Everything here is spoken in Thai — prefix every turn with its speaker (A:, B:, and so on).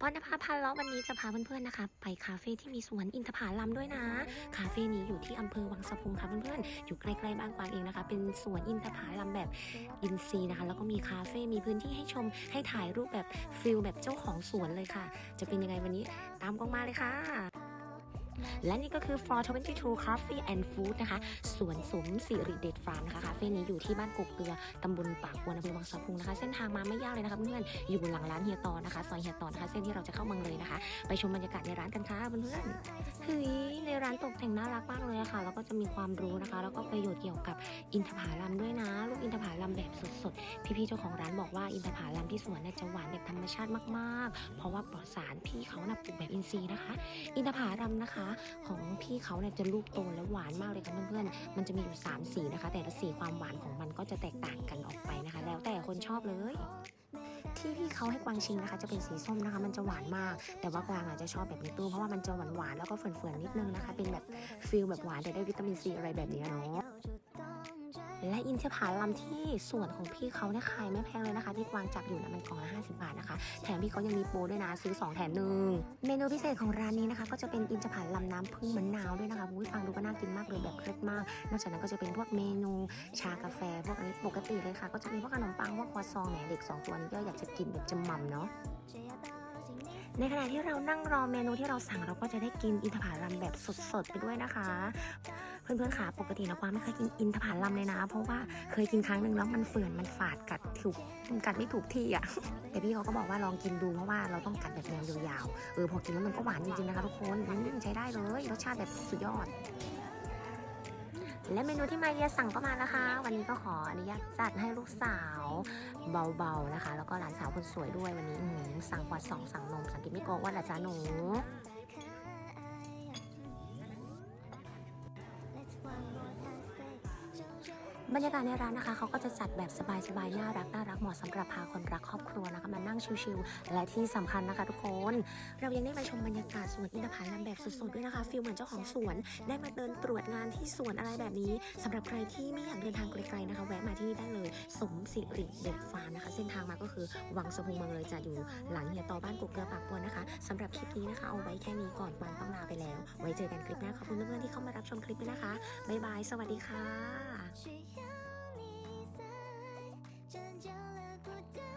A: ปอนภาพันธ์ล้อวันนี้จะพาเพื่อนๆนะคะ ไปคาเฟ่ที่มีสวนอินทผลัมด้วยนะ คาเฟ่นี้อยู่ที่อำเภอวังสะพุงค่ะเพื่อนๆ อยู่ใกล้ๆบ้านกวางเองนะคะ เป็นสวนอินทผลัมแบบอินซีย์นะคะ แล้วก็มีคาเฟ่มีพื้นที่ให้ชม ให้ถ่ายรูปแบบฟิลแบบเจ้าของสวนเลยค่ะ จะเป็นยังไงวันนี้ตามกองมาเลยค่ะ และนี่ก็คือ 422 Coffee and Food นะคะ สวนสมสิริเดชฟาร์มนะคะ คาเฟ่นี้อยู่ที่บ้านกกเกลือ ตำบลปากกวนอำเภอวังสะพุงนะคะ เส้นทางมาไม่ยากเลยนะคะเพื่อนๆ อยู่หลังร้านเฮียตอนะคะ ซอยเฮียตอนะคะ เส้นที่เราจะเข้าเมืองเลยนะคะ ไปชมบรรยากาศในร้านกันค่ะเพื่อนๆเฮ้ยในร้านตกแต่งน่ารักมากเลยะค่ะ แล้วก็จะมีความรู้นะคะ แล้วก็ประโยชน์เกี่ยวกับอินทผลัมด้วยนะ ลูกอินทผลัมแบบสดๆ พี่ๆ เจ้าของร้านบอกว่าอินทผลัมที่สวนเนี่ยจะหวานแบบธรรมชาติมากๆ เพราะว่าปลอดสารพี่เขานะปลูกแบบอินทรีย์นะคะ อินทผลัมนะคะของพี่เขาเนี่ยจะลูกโตและหวานมากเลยค่ะเพื่อนๆ มันจะมีอยู่ 3 สีนะคะ แต่ละสีความหวานของมันก็จะแตกต่างกันออกไปนะคะ แล้วแต่คนชอบเลยที่พี่เขาให้กวางชิมนะคะจะเป็นสีส้มนะคะ มันจะหวานมาก แต่ว่ากวางอาจจะชอบแบบในตู้เพราะว่ามันจะหวานหวานๆแล้วก็เฟื่อนๆนิดนึงนะคะ เป็นแบบฟิลแบบหวานแต่ได้วิตามินซีอะไรแบบนี้เนาะ และอินทผลัมที่ส่วนของพี่เขาเนี่ยขายไม่แพงเลยนะคะ ที่กวางจับอยู่นะมันกล่องละ50 บาทนะคะ แถมพี่เขายังมีโปรด้วยนะซื้อ 2 แถมหนึ่งเมนูพิเศษของร้านนี้นะคะ ก็จะเป็นอินทผลัมน้ำผึ้งมะนาวด้วยนะคะอุ้ยฟังดูก็น่ากินมากเลยแบบเคล็ดมาก นอกจากนั้นก็จะเป็นพวกเมนูชากาแฟ พวกอันนี้ปกติเลยค่ะ ก็จะมีพวกขนมปังพวกครัวซองแหนเด็ก 2 ตัวนี้ก็อยากจะกินแบบจำม่ำเนาะในขณะที่เรานั่งรอเมนูที่เราสั่งเราก็จะได้กินอินทผลัมแบบสดๆไปด้วยนะคะ เพื่อนๆค่ะปกตินะกวางไม่เคยกินอินทผลัมเลยนะ เพราะว่าเคยกินครั้งหนึ่งแล้วมันเฟื่อนมันฝาดกัดถูกกัดไม่ถูกที่อะแต่พี่เขาก็บอกว่าลองกินดูเพราะว่าเราต้องกัดแบบแนวยาวๆเออพอกินแล้วมันก็หวานจริงๆนะคะทุกคนใช้ได้เลยรสชาติแบบสุดยอด และเมนูที่มาเยียสั่งก็มานะคะ วันนี้ก็ขออนุญาตจัดให้ลูกสาวเบาๆนะคะ แล้วก็หลานสาวคนสวยด้วยวันนี้หือสั่งกว่าสองสั่งนมสั่งกินไม่โกงว่าละจ้าหนู บรรยากาศในร้านนะคะเขาก็จะจัดแบบสบายๆน่ารักน่ารักเหมาะสำหรับพาคนรักครอบครัวนะคะมานั่งชิลๆและที่สำคัญนะคะ ทุกคน เรายังได้มาชมบรรยากาศสวนอินทผลัมแบบสดๆด้วยนะคะฟีลเหมือนเจ้าของสวนได้มาเดินตรวจงานที่สวนอะไรแบบนี้สำหรับใครที่ไม่อยากเดินทางไกลๆนะคะ แวะมาที่นี่ได้เลย สมสิริเด็ดฟาร์มนะคะ เส้นทางมาก็คือวังสะพุงเมืองเลยจะอยู่หลังเฮียต่อบ้านกุกเกลือปากปวนนะคะสำหรับคลิปนี้นะคะเอาไว้แค่นี้ก่อนวันต้องลาไปแล้ว ไว้เจอกันคลิปหน้าขอบคุณเพื่อนๆที่เข้ามารับชมคลิปด้วยนะคะบ๊ายบายสวัสดีค่ะ
B: 需要你在拯救了孤单